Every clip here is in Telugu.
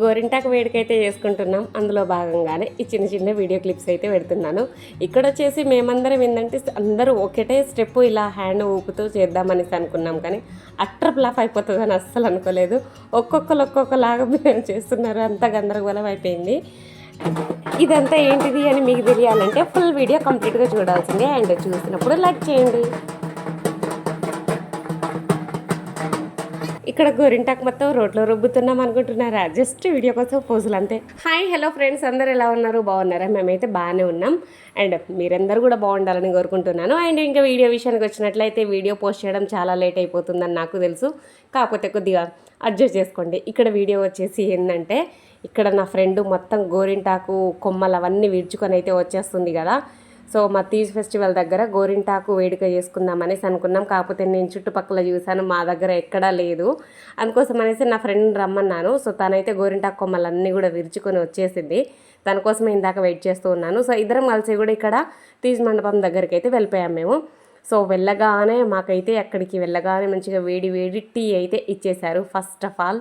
గోరింటాకు వేడికైతే చేసుకుంటున్నాం. అందులో భాగంగానే ఈ చిన్న చిన్న వీడియో క్లిప్స్ అయితే పెడుతున్నాను. ఇక్కడ వచ్చేసి మేమందరం ఏంటంటే అందరూ ఒకటే స్టెప్ ఇలా హ్యాండ్ ఊపుతూ చేద్దామనేసి అనుకున్నాం కానీ అట్టర్ ఫ్లాప్ అయిపోతుందని అస్సలు అనుకోలేదు. ఒక్కొక్కరు ఒక్కొక్కలాగా చేస్తున్నారు. అంత గందరగోళం అయిపోయింది. ఇదంతా ఏంటిది అని మీకు తెలియాలంటే ఫుల్ వీడియో కంప్లీట్గా చూడాల్సిందే. అండ్ చూసినప్పుడు లైక్ చేయండి. ఇక్కడ గోరింటాకు మొత్తం రోడ్లో రుబ్బుతున్నాం అనుకుంటున్నారా? జస్ట్ వీడియో కోసం పోజులు అంతే. హాయ్ హలో ఫ్రెండ్స్ అందరు ఎలా ఉన్నారు? బాగున్నారా? మేమైతే బాగానే ఉన్నాం. అండ్ మీరందరూ కూడా బాగుండాలని కోరుకుంటున్నాను. అండ్ ఇంకా వీడియో విషయానికి వచ్చినట్లయితే వీడియో పోస్ట్ చేయడం చాలా లేట్ అయిపోతుందని నాకు తెలుసు. కాకపోతే కొద్దిగా అడ్జస్ట్ చేసుకోండి. ఇక్కడ వీడియో వచ్చేసి ఏంటంటే ఇక్కడ నా ఫ్రెండ్ మొత్తం గోరింటాకు కొమ్మలు అవన్నీ విరుచుకొని అయితే వచ్చేస్తుంది కదా. సో మా తీజ్ ఫెస్టివల్ దగ్గర గోరింటాకు వేడుక చేసుకుందాం అనేసి అనుకున్నాం. కాకపోతే నేను చుట్టుపక్కల చూశాను మా దగ్గర ఎక్కడా లేదు. అందుకోసం అనేసి నా ఫ్రెండ్ రమ్మన్నాను. సో తనైతే గోరింటాకు కొమ్మలన్నీ కూడా విరుచుకొని వచ్చేసింది. తన కోసం ఇందాక వెయిట్ చేస్తూ ఉన్నాను. సో ఇద్దరం కలిసి కూడా ఇక్కడ తీజ్ మండపం దగ్గరికి అయితే వెళ్ళిపోయాం మేము. సో వెళ్ళగానే మాకైతే అక్కడికి వెళ్ళగానే మంచిగా వేడి వేడి టీ అయితే ఇచ్చేశారు first of all.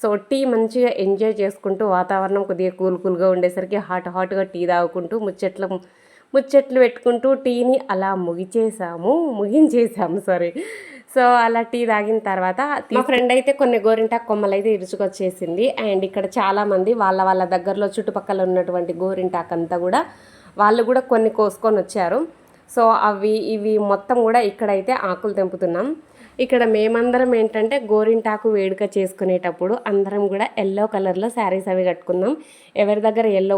So tea మంచిగా ఎంజాయ్ చేసుకుంటూ వాతావరణం కొద్దిగా కూల్ కూల్గా ఉండేసరికి హాట్ హాట్గా టీ తాగుకుంటూ ముచ్చట్ల ముచ్చట్లు పెట్టుకుంటూ టీని అలా ముగిచేసాము. ముగించేసాము సారీ సో అలా టీ తాగిన తర్వాత మా ఫ్రెండ్ అయితే కొన్ని గోరింటాకు కొమ్మలు అయితే ఇరుచుకొచ్చేసింది. అండ్ ఇక్కడ చాలామంది వాళ్ళ వాళ్ళ దగ్గరలో చుట్టుపక్కల ఉన్నటువంటి గోరింటాకు అంతా కూడా వాళ్ళు కూడా కొన్ని కోసుకొని వచ్చారు. సో అవి ఇవి మొత్తం కూడా ఇక్కడైతే ఆకులు తెంపుతున్నాం. ఇక్కడ మేమందరం ఏంటంటే గోరింటాకు వేడుక చేసుకునేటప్పుడు అందరం కూడా ఎల్లో కలర్లో శారీస్ అవి కట్టుకుందాం. ఎవరి దగ్గర ఎల్లో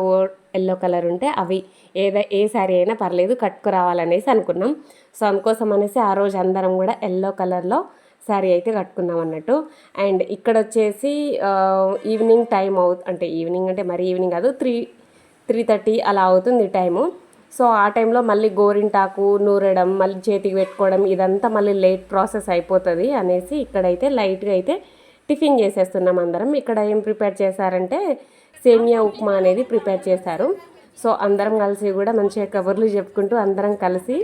ఎల్లో కలర్ ఉంటే అవి ఏదో ఏ శారీ అయినా పర్లేదు కట్టుకురావాలనేసి అనుకున్నాం. సో అందుకోసం అనేసి ఆ రోజు అందరం కూడా ఎల్లో కలర్లో శారీ అయితే కట్టుకుందాం అన్నట్టు. అండ్ ఇక్కడ వచ్చేసి ఈవినింగ్ టైం అవు అంటే ఈవినింగ్ అంటే మరీ ఈవినింగ్ కాదు త్రీ త్రీ థర్టీ అలా అవుతుంది టైము. సో ఆ టైంలో మళ్ళీ గోరింటాకు నూరడం మళ్ళీ చేతికి పెట్టుకోవడం ఇదంతా మళ్ళీ లేట్ ప్రాసెస్ అయిపోతుంది అనేసి ఇక్కడైతే లైట్గా అయితే టిఫిన్ చేసేస్తున్నాం అందరం. ఇక్కడ ఏం ప్రిపేర్ చేశారంటే సేమియా ఉప్మా అనేది ప్రిపేర్ చేశారు. సో అందరం కలిసి కూడా మంచిగా కబుర్లు చెప్పుకుంటూ అందరం కలిసి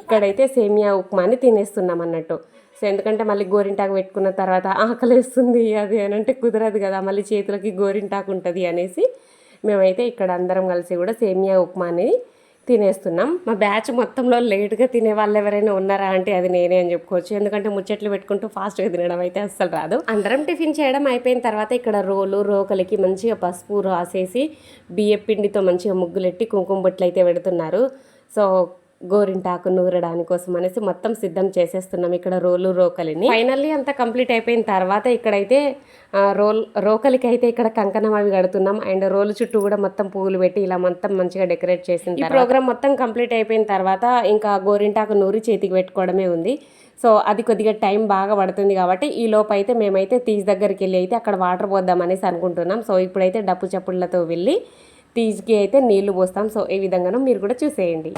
ఇక్కడైతే సేమియా ఉప్మాని తినేస్తున్నాం అన్నట్టు. సో ఎందుకంటే మళ్ళీ గోరింటాకు పెట్టుకున్న తర్వాత ఆకలేస్తుంది అది అని అంటే కుదరదు కదా మళ్ళీ చేతులకి గోరింటాకు ఉంటుంది అనేసి మేమైతే ఇక్కడ అందరం కలిసి కూడా సేమియా ఉప్మా అనేది తినేస్తున్నాం. మా బ్యాచ్ మొత్తంలో లేట్గా తినే వాళ్ళు ఎవరైనా ఉన్నారా అంటే అది నేనే అని చెప్పుకోవచ్చు. ఎందుకంటే ముచ్చట్లు పెట్టుకుంటూ ఫాస్ట్గా తినడం అయితే అస్సలు రాదు. అందరం టిఫిన్ చేయడం అయిపోయిన తర్వాత ఇక్కడ రోలు రోకలికి మంచిగా పసుపు రాసేసి బియ్య పిండితో మంచిగా ముగ్గులెట్టి కుంకుమ బొట్లు అయితే పెడుతున్నారు. సో గోరింటాకు నూరడానికి కోసం అనేసి మొత్తం సిద్ధం చేసేస్తున్నాం ఇక్కడ రోలు రోకలిని. ఫైనల్లీ అంతా కంప్లీట్ అయిపోయిన తర్వాత ఇక్కడైతే రోల్ రోకలికి అయితే ఇక్కడ కంకణం అవి కడుతున్నాం. అండ్ రోలు చుట్టూ కూడా మొత్తం పువ్వులు పెట్టి ఇలా మొత్తం మంచిగా డెకరేట్ చేసిన ఈ ప్రోగ్రామ్ మొత్తం కంప్లీట్ అయిపోయిన తర్వాత ఇంకా గోరింటాకు నూరి చేతికి పెట్టుకోవడమే ఉంది. సో అది కొద్దిగా టైం బాగా పడుతుంది కాబట్టి ఈ లోపు అయితే మేమైతే తీజ్ దగ్గరికి వెళ్ళి అయితే అక్కడ వాటర్ పోద్దాం అనేసి అనుకుంటున్నాం. సో ఇప్పుడైతే డప్పు చప్పుళ్ళతో వెళ్ళి తీజ్కి అయితే నీళ్ళు పోస్తాం. సో ఈ విధంగానూ మీరు కూడా చూసేయండి.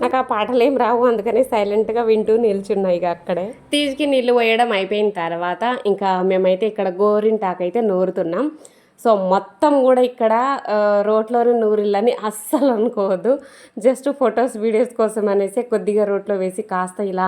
నాకు ఆ పాటలు ఏం రావు అందుకని సైలెంట్గా వింటూ నిల్చున్నాయి ఇక అక్కడే. తీజ్కి నీళ్ళు పోయడం అయిపోయిన తర్వాత ఇంకా మేమైతే ఇక్కడ గోరింటాకైతే నోరుతున్నాం నూరుతున్నాం. సో మొత్తం కూడా ఇక్కడ ఆ, రోట్లోనే నూరిల్లని అస్సలు అనుకోవద్దు. జస్ట్ ఫొటోస్ వీడియోస్ కోసం అనేసి కొద్దిగా రోట్లో వేసి కాస్త ఇలా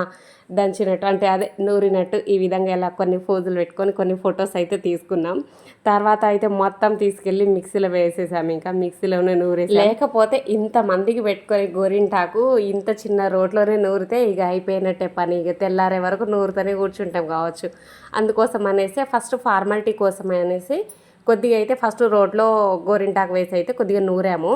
దంచినట్టు అంటే అదే నూరినట్టు ఈ విధంగా ఇలా కొన్ని ఫోజులు పెట్టుకొని కొన్ని ఫొటోస్ అయితే తీసుకున్నాం. తర్వాత అయితే మొత్తం తీసుకెళ్ళి మిక్సీలో వేసేసాము ఇంకా మిక్సీలోనే నూరేసి. లేకపోతే ఇంత మందికి పెట్టుకొని గోరింటాకు ఇంత చిన్న రోట్లోనే నూరితే ఇక అయిపోయినట్టే పని. ఇక తెల్లారే వరకు నూరుతూనే కూర్చుంటాం కావచ్చు. అందుకోసం అనేసి ఫస్ట్ ఫార్మాలిటీ కోసం అనేసి కొద్దిగా అయితే ఫస్ట్ రోడ్లో గోరింటాకు వేసి అయితే కొద్దిగా నూరాము.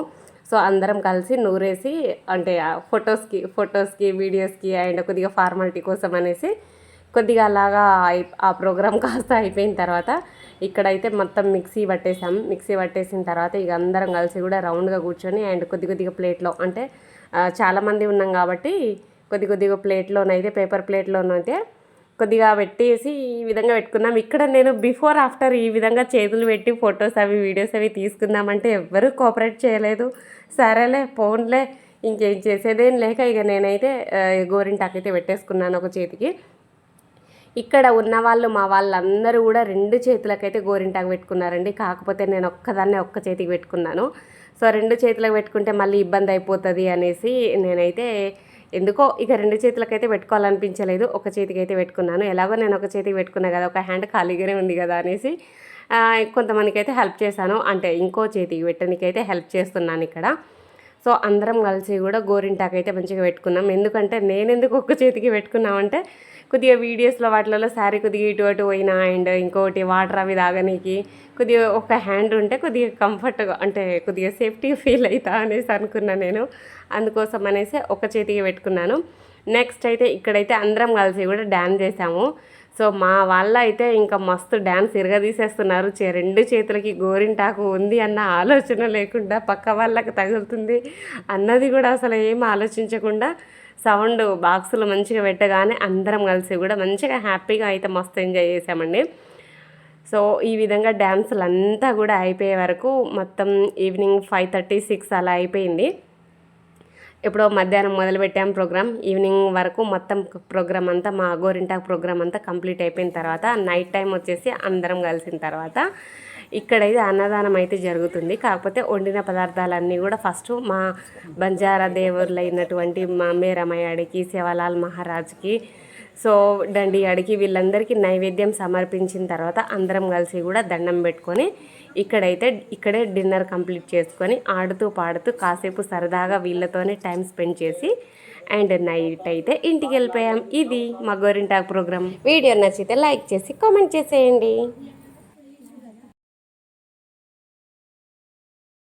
సో అందరం కలిసి నూరేసి అంటే ఆ ఫొటోస్కి ఫొటోస్కి వీడియోస్కి అండ్ కొద్దిగా ఫార్మాలిటీ కోసం అనేసి కొద్దిగా అలాగా అయి- ఆ ప్రోగ్రామ్ కాస్త అయిపోయిన తర్వాత ఇక్కడైతే మొత్తం మిక్సీ పట్టేసాం. మిక్సీ పట్టేసిన తర్వాత ఇక అందరం కలిసి కూడా రౌండ్గా కూర్చొని అండ్ కొద్ది కొద్దిగా ప్లేట్లో అంటే చాలామంది ఉన్నాం కాబట్టి కొద్ది కొద్దిగా ప్లేట్లోనైతే పేపర్ ప్లేట్లోనైతే కొద్దిగా పెట్టేసి ఈ విధంగా పెట్టుకున్నాం ఇక్కడ నేను బిఫోర్ ఆఫ్టర్ ఈ విధంగా చేతులు పెట్టి ఫొటోస్ అవి వీడియోస్ అవి తీసుకుందామంటే ఎవ్వరూ కోఆపరేట్ చేయలేదు. సరేలే ఫోన్లే ఇంకేం చేసేదేం లేక ఇక నేనైతే గోరింటాకైతే పెట్టేసుకున్నాను ఒక చేతికి. ఇక్కడ ఉన్న వాళ్ళు మా వాళ్ళందరూ కూడా రెండు చేతులకైతే గోరింటాకు పెట్టుకున్నారండి. కాకపోతే నేను ఒక్కదాన్నే ఒక్క చేతికి పెట్టుకున్నాను. సో రెండు చేతులకు పెట్టుకుంటే మళ్ళీ ఇబ్బంది అయిపోతుంది అనేసి నేనైతే ఎందుకో ఇక రెండు చేతులకైతే పెట్టుకోవాలనిపించలేదు. ఒక చేతికి అయితే పెట్టుకున్నాను. ఎలాగో నేను ఒక చేతికి పెట్టుకున్నా కదా ఒక హ్యాండ్ ఖాళీగానే ఉంది కదా అనేసి కొంతమందికి అయితే హెల్ప్ చేశాను. అంటే ఇంకో చేతికి పెట్టడానికైతే హెల్ప్ చేస్తున్నాను ఇక్కడ. సో అందరం కలిసి కూడా గోరింటాకు అయితే మంచిగా పెట్టుకున్నాం. ఎందుకంటే నేను ఎందుకు ఒక్క చేతికి పెట్టుకున్నామంటే కొద్దిగా వీడియోస్లో వాటిలలో శారీ కొద్దిగా ఇటు అటు పోయినా అండ్ ఇంకోటి వాటర్ అవి తాగనీకి కొద్దిగా ఒక హ్యాండ్ ఉంటే కొద్దిగా కంఫర్ట్గా అంటే కొద్దిగా సేఫ్టీ ఫీల్ అవుతా అనేసి అనుకున్నా నేను. అందుకోసం అనేసి ఒక చేతికి పెట్టుకున్నాను. నెక్స్ట్ అయితే ఇక్కడైతే అందరం కలిసి కూడా డ్యాన్స్ చేసాము. సో మా వాళ్ళ అయితే ఇంకా మస్తు డ్యాన్స్ ఇరగదీసేస్తున్నారు. చే- రెండు చేతులకి గోరింటాకు ఉంది అన్న ఆలోచన లేకుండా పక్క వాళ్ళకి తగులుతుంది అన్నది కూడా అసలు ఏం ఆలోచించకుండా సౌండ్ బాక్సులు మంచిగా పెట్టగానే అందరం కలిసి కూడా మంచిగా హ్యాపీగా అయితే మస్తు ఎంజాయ్ చేసామండి. సో ఈ విధంగా డ్యాన్సులు అంతా కూడా అయిపోయే వరకు మొత్తం ఈవినింగ్ ఫైవ్ థర్టీ సిక్స్ అలా అయిపోయింది. ఎప్పుడో మధ్యాహ్నం మొదలుపెట్టాం ప్రోగ్రామ్ ఈవినింగ్ వరకు మొత్తం ప్రోగ్రామ్ అంతా మా గోరింటాక్ ప్రోగ్రామ్ అంతా కంప్లీట్ అయిపోయిన తర్వాత నైట్ టైం వచ్చేసి అందరం కలిసిన తర్వాత ఇక్కడైతే అన్నదానం అయితే జరుగుతుంది. కాకపోతే వండిన పదార్థాలన్నీ కూడా ఫస్ట్ మా బంజారా దేవుళ్ళు అయినటువంటి మా మేరమయ్యాడికి శివలాల్ మహారాజ్కి సో దండి అడిగి వీళ్ళందరికీ నైవేద్యం సమర్పించిన తర్వాత అందరం కలిసి కూడా దండం పెట్టుకొని ఇక్కడైతే ఇక్కడే డిన్నర్ కంప్లీట్ చేసుకొని ఆడుతూ పాడుతూ కాసేపు సరదాగా వీళ్ళతోనే టైం స్పెండ్ చేసి అండ్ నైట్ అయితే ఇంటికి వెళ్ళిపోయాం. ఇది మా గోరింటాక్ ప్రోగ్రామ్ వీడియో నచ్చితే లైక్ చేసి కామెంట్ చేసేయండి.